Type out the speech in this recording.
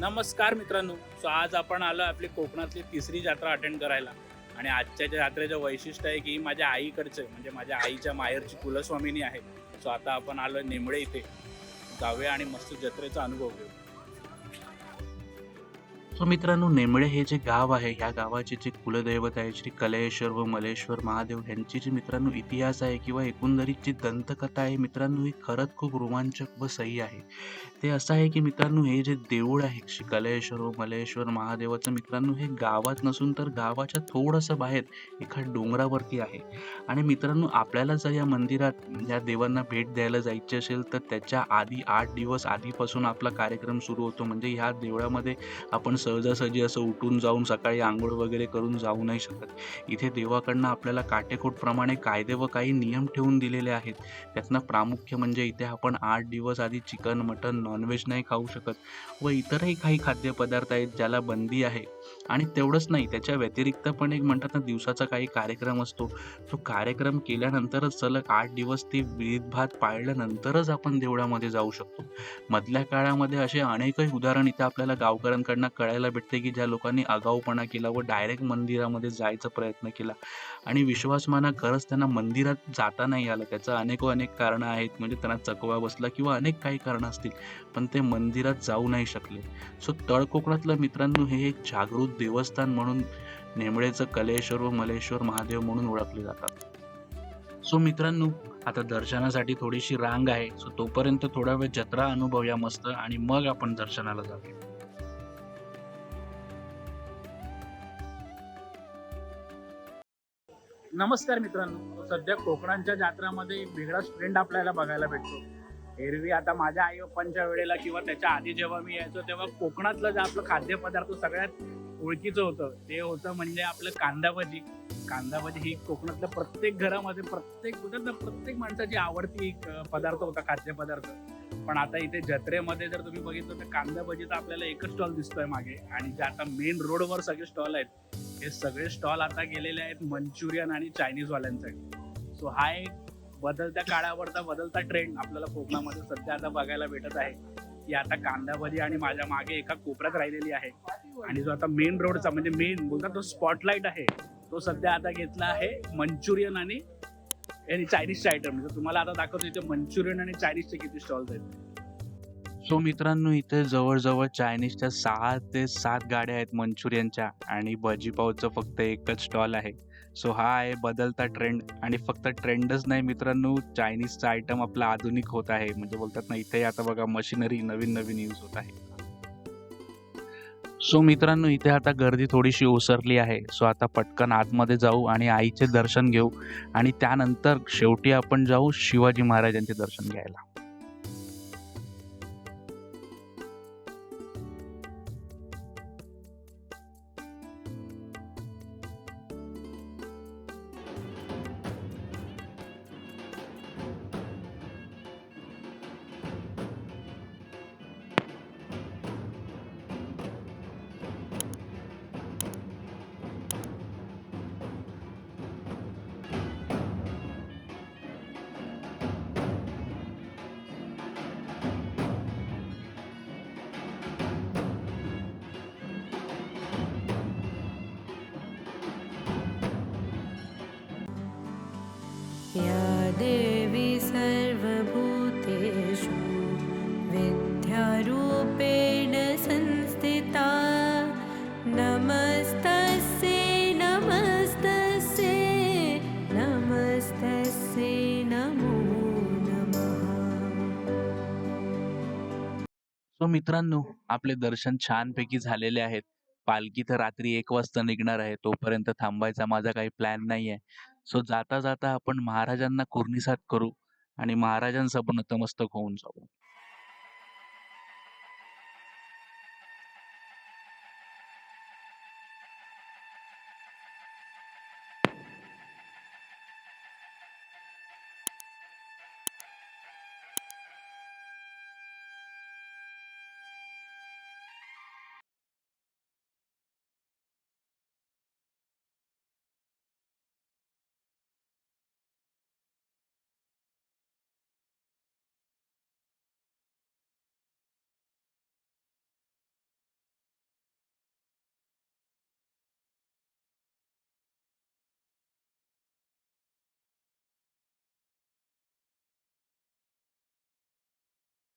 नमस्कार मित्रांनो. सो आज आपण आलो आपली कोकणातली तिसरी जत्रा अटेंड करायला. आणि आजच्या जात्रेचं जत्रेचं वैशिष्ट्य आहे की माझ्या आईकडचं म्हणजे माझ्या आईच्या माहेरची कुलस्वामिनी आहे. सो आता आपण आलो निमळे इथे. जाऊया आणि मस्त जत्रेचा अनुभव घेऊ. सो मित्रांनो नेमळे हे जे गाव आहे ह्या गावाचे जे कुलदैवत आहे श्री कलेश्वर व मलेश्वर महादेव यांची जी मित्रांनो इतिहास आहे किंवा एकंदरीत जी दंतकथा आहे मित्रांनो ही खरंच खूप रोमांचक व सही आहे. ते असं आहे की मित्रांनो हे जे देऊळ आहे श्री कलेश्वर व मलेश्वर महादेवाचं मित्रांनो हे गावात नसून तर गावाच्या थोडंसं बाहेर एका डोंगरावरती आहे. आणि मित्रांनो आपल्याला जर या मंदिरात या देवांना भेट द्यायला जायची असेल तर त्याच्या आधी आठ दिवस आधीपासून आपला कार्यक्रम सुरू होतो. म्हणजे ह्या देवळामध्ये आपण सहजासहजी असं उठून जाऊन सकाळी आंघोळ वगैरे करून जाऊ नाही शकत. इथे देवाकडनं आपल्याला काटेकोटप्रमाणे कायदे व काही नियम ठेवून दिलेले आहेत. त्यातनं प्रामुख्य म्हणजे इथे आपण आठ दिवस आधी चिकन मटन नॉनव्हेज नाही खाऊ शकत व इतरही काही खाद्यपदार्थ आहेत ज्याला बंदी आहे. आणि तेवढंच नाही त्याच्या व्यतिरिक्त पण एक म्हणतात ना दिवसाचा काही कार्यक्रम असतो. तो कार्यक्रम केल्यानंतरच सलग आठ दिवस ते विध भात पाळल्यानंतरच आपण देवळामध्ये जाऊ शकतो. मधल्या काळामध्ये असे अनेकही उदाहरण इथे आपल्याला गावकऱ्यांकडनं कळायला भेटते की ज्या लोकांनी आगाऊपणा केला व डायरेक्ट मंदिरामध्ये जायचा प्रयत्न केला. आणि विश्वासमाना खरंच त्यांना मंदिरात जाता नाही आलं. त्याचं अनेक अनेक कारणं आहेत. म्हणजे त्यांना चकवा बसला किंवा अनेक काही कारणं असतील पण ते मंदिरात जाऊ नाही शकले. सो तळकोकणातलं मित्रांनो हे एक जागृत देवस्थान म्हणून नेमळेचं कलेश्वर व मलेश्वर महादेव म्हणून ओळखले जातात. सो मित्रांनो आता दर्शनासाठी थोडीशी रांग आहे. सो तोपर्यंत थोडा वेळ जत्रा अनुभवूया मस्त. आणि मग आपण दर्शनाला जाऊया. नमस्कार मित्रांनो. सध्या कोकणांच्या जत्रामध्ये वेगळा वेगळाच आपल्याला बघायला भेटतो. एरवी आता माझ्या आई बाप्पांच्या वेळेला किंवा त्याच्या आधी जेव्हा मी यायचो तेव्हा कोकणातलं जे आपलं खाद्यपदार्थ सगळ्यात ओळखीचं होतं. ते होतं म्हणजे आपलं कांदा भजी. कांदा भजी ही कोकणातल्या प्रत्येक घरामध्ये प्रत्येक कुठं प्रत्येक माणसाची आवडती एक पदार्थ होता खाद्यपदार्थ. पण आता इथे जत्रेमध्ये जर तुम्ही बघितलं तर कांदा भजीचा आपल्याला एकच स्टॉल दिसतोय मागे. आणि जे आता मेन रोडवर सगळे स्टॉल आहेत हे सगळे स्टॉल आता गेलेले आहेत मंचुरियन आणि चायनीज वाल्यांसाठी. सो हा एक बदलत्या काळावरचा बदलता ट्रेंड आपल्याला कोकणामध्ये सध्या आता बघायला भेटत आहे. की आता कांदा भजी आणि माझ्या मागे एका कोपऱ्यात राहिलेली आहे. आणि जो आता मेन रोडचा म्हणजे मेन बोलतात तो स्पॉटलाईट आहे. तो सध्या आता घेतला आहे मंचुरियन आणि आणि चायनीजचे आयटम म्हणजे तुम्हाला आता दाखवतो इथे मंचुरियन आणि चायनीजचे किती स्टॉल्स आहेत. सो मित्रांनो इथे जवळजवळ चायनीजच्या सहा ते सात गाड्या आहेत मंचुरियनच्या आणि भजीपावचं फक्त एकच स्टॉल आहे. सो हा आहे बदलता ट्रेंड आणि फक्त ट्रेंडच नाही मित्रांनो चायनीजचा आयटम आपला आधुनिक होत आहे. म्हणजे बोलतात ना इथे आता बघा मशिनरी नवीन नवीन यूज होत आहे. सो मित्रांनो इथे आता गर्दी थोडीशी ओसरली आहे. सो आता पटकन आतमध्ये जाऊ आणि आईचे दर्शन घेऊ आणि त्यानंतर शेवटी आपण जाऊ शिवाजी महाराजांचे दर्शन घ्यायला. या देवी सर्वभूतेषु विद्यारूपेण संस्थिता। नमस्तस्यै नमस्तस्यै नमस्तस्यै नमो सो मित्रांनो आपले दर्शन छानपैकी झालेले आहेत. पालखी तर रात्री एक वाजता निघणार आहे तोपर्यंत थांबायचा माझा काही प्लॅन नाही आहे सो जाता जाता आपण महाराजांना कुर्निसात करू आणि महाराजांसमोर नतमस्तक होऊन जाऊ.